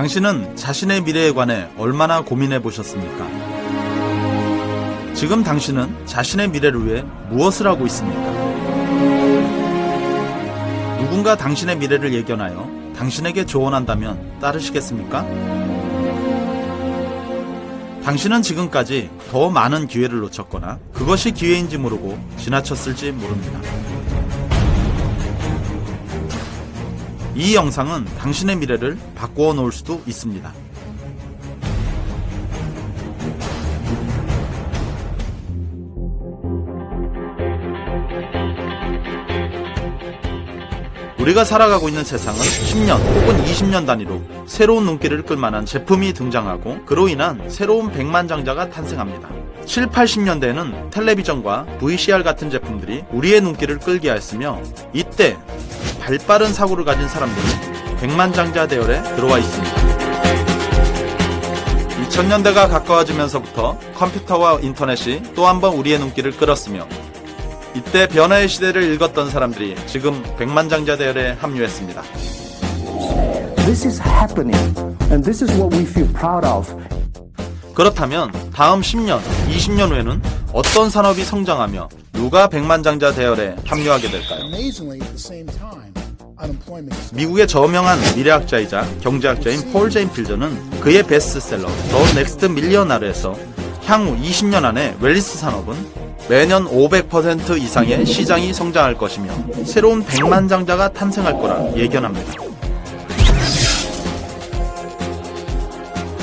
당신은 자신의 미래에 관해 얼마나 고민해 보셨습니까? 지금 당신은 자신의 미래를 위해 무엇을 하고 있습니까? 누군가 당신의 미래를 예견하여 당신에게 조언한다면 따르시겠습니까? 당신은 지금까지 더 많은 기회를 놓쳤거나 그것이 기회인지 모르고 지나쳤을지 모릅니다. 이 영상은 당신의 미래를 바꾸어 놓을 수도 있습니다. 우리가 살아가고 있는 세상은 10년 혹은 20년 단위로 새로운 눈길을 끌만한 제품이 등장하고 그로 인한 새로운 백만장자가 탄생합니다. 7, 80년대에는 텔레비전과 VCR 같은 제품들이 우리의 눈길을 끌게 하였으며 이때 발빠른 사고를 가진 사람들이 백만장자 대열에 들어와 있습니다. 2000년대가 가까워지면서부터 컴퓨터와 인터넷이 또 한 번 우리의 눈길을 끌었으며 이때 변화의 시대를 읽었던 사람들이 지금 백만장자 대열에 합류했습니다. This is happening, and this is what we feel proud of. 그렇다면 다음 10년, 20년 후에는 어떤 산업이 성장하며 누가 백만장자 대열에 합류하게 될까요? 미국의 저명한 미래학자이자 경제학자인 폴 제인 필저는 그의 베스트셀러 더 넥스트 밀리어나르에서 향후 20년 안에 웰리스 산업은 매년 500% 이상의 시장이 성장할 것이며 새로운 백만장자가 탄생할 거라 예견합니다.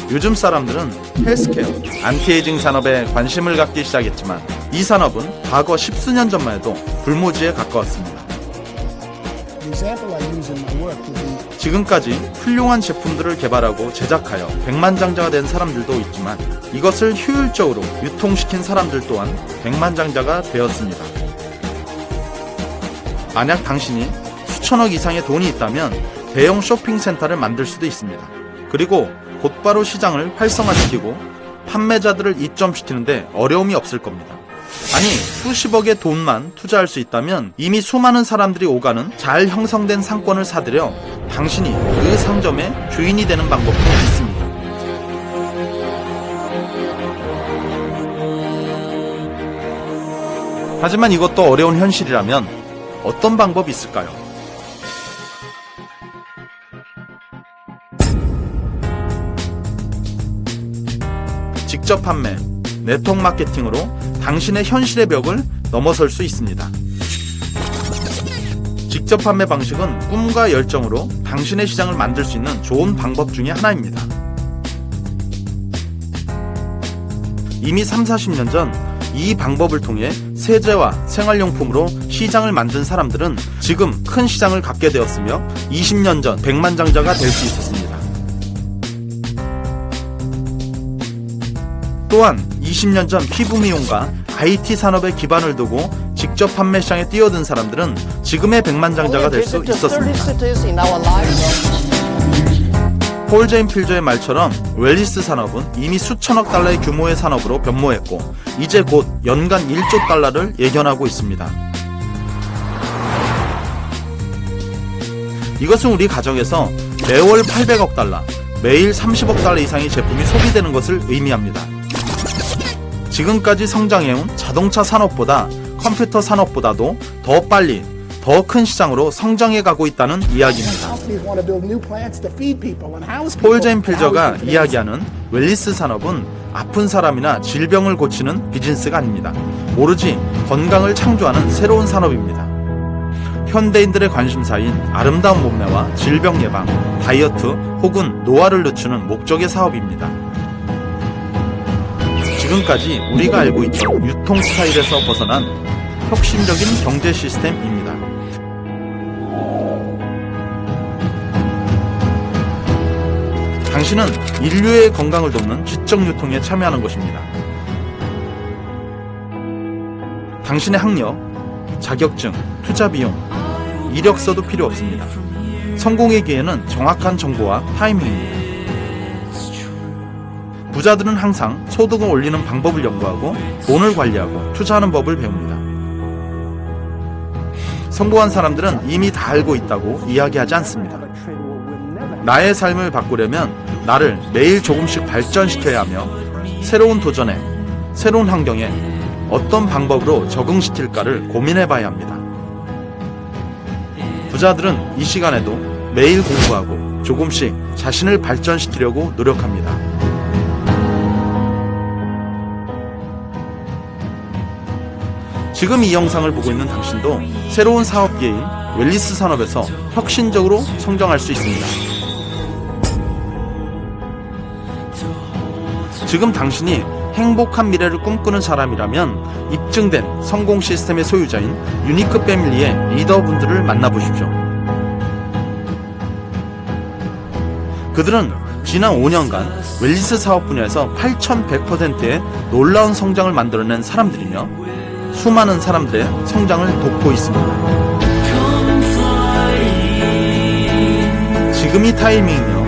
요즘 사람들은 헬스케어, 안티에이징 산업에 관심을 갖기 시작했지만 이 산업은 과거 십수년 전만 해도 불모지에 가까웠습니다. 지금까지 훌륭한 제품들을 개발하고 제작하여 백만장자가 된 사람들도 있지만 이것을 효율적으로 유통시킨 사람들 또한 백만장자가 되었습니다. 만약 당신이 수천억 이상의 돈이 있다면 대형 쇼핑센터를 만들 수도 있습니다. 그리고 곧바로 시장을 활성화시키고 판매자들을 입점시키는데 어려움이 없을 겁니다. 아니, 수십억의 돈만 투자할 수 있다면 이미 수많은 사람들이 오가는 잘 형성된 상권을 사들여 당신이 그 상점의 주인이 되는 방법도 있습니다. 하지만 이것도 어려운 현실이라면 어떤 방법이 있을까요? 직접 판매, 네트워크 마케팅으로 당신의 현실의 벽을 넘어설 수 있습니다. 직접 판매 방식은 꿈과 열정으로 당신의 시장을 만들 수 있는 좋은 방법 중에 하나입니다. 이미 3, 40년 전 이 방법을 통해 세제와 생활용품으로 시장을 만든 사람들은 지금 큰 시장을 갖게 되었으며 20년 전 백만장자가 될 수 있었습니다. 또한 20년 전 피부 미용과 IT 산업에 기반을 두고 직접 판매 시장에 뛰어든 사람들은 지금의 백만장자가 될 수 있었습니다. 폴 제인 필저의 말처럼 웰리스 산업은 이미 수천억 달러의 규모의 산업으로 변모했고 이제 곧 연간 1조 달러를 예견하고 있습니다. 이것은 우리 가정에서 매월 800억 달러, 매일 30억 달러 이상의 제품이 소비되는 것을 의미합니다. 지금까지 성장해온 자동차 산업보다 컴퓨터 산업보다도 더 빨리 더 큰 시장으로 성장해 가고 있다는 이야기입니다. 폴 제인 필저가 Housing for 이야기하는 웰리스 산업은 아픈 사람이나 질병을 고치는 비즈니스가 아닙니다. 오로지 건강을 창조하는 새로운 산업입니다. 현대인들의 관심사인 아름다운 몸매와 질병 예방, 다이어트 혹은 노화를 늦추는 목적의 사업입니다. 지금까지 우리가 알고 있던 유통 스타일에서 벗어난 혁신적인 경제 시스템입니다. 당신은 인류의 건강을 돕는 지적 유통에 참여하는 것입니다. 당신의 학력, 자격증, 투자 비용, 이력서도 필요 없습니다. 성공의 기회는 정확한 정보와 타이밍입니다. 부자들은 항상 소득을 올리는 방법을 연구하고 돈을 관리하고 투자하는 법을 배웁니다. 성공한 사람들은 이미 다 알고 있다고 이야기하지 않습니다. 나의 삶을 바꾸려면 나를 매일 조금씩 발전시켜야 하며 새로운 도전에, 새로운 환경에 어떤 방법으로 적응시킬까를 고민해 봐야 합니다. 부자들은 이 시간에도 매일 공부하고 조금씩 자신을 발전시키려고 노력합니다. 지금 이 영상을 보고 있는 당신도 새로운 사업계인 웰리스 산업에서 혁신적으로 성장할 수 있습니다. 지금 당신이 행복한 미래를 꿈꾸는 사람이라면 입증된 성공 시스템의 소유자인 유니크 패밀리의 리더분들을 만나보십시오. 그들은 지난 5년간 웰리스 사업 분야에서 8,100%의 놀라운 성장을 만들어낸 사람들이며 수많은 사람들의 성장을 돕고 있습니다. 지금이 타이밍이며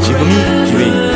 지금이 기회입니다.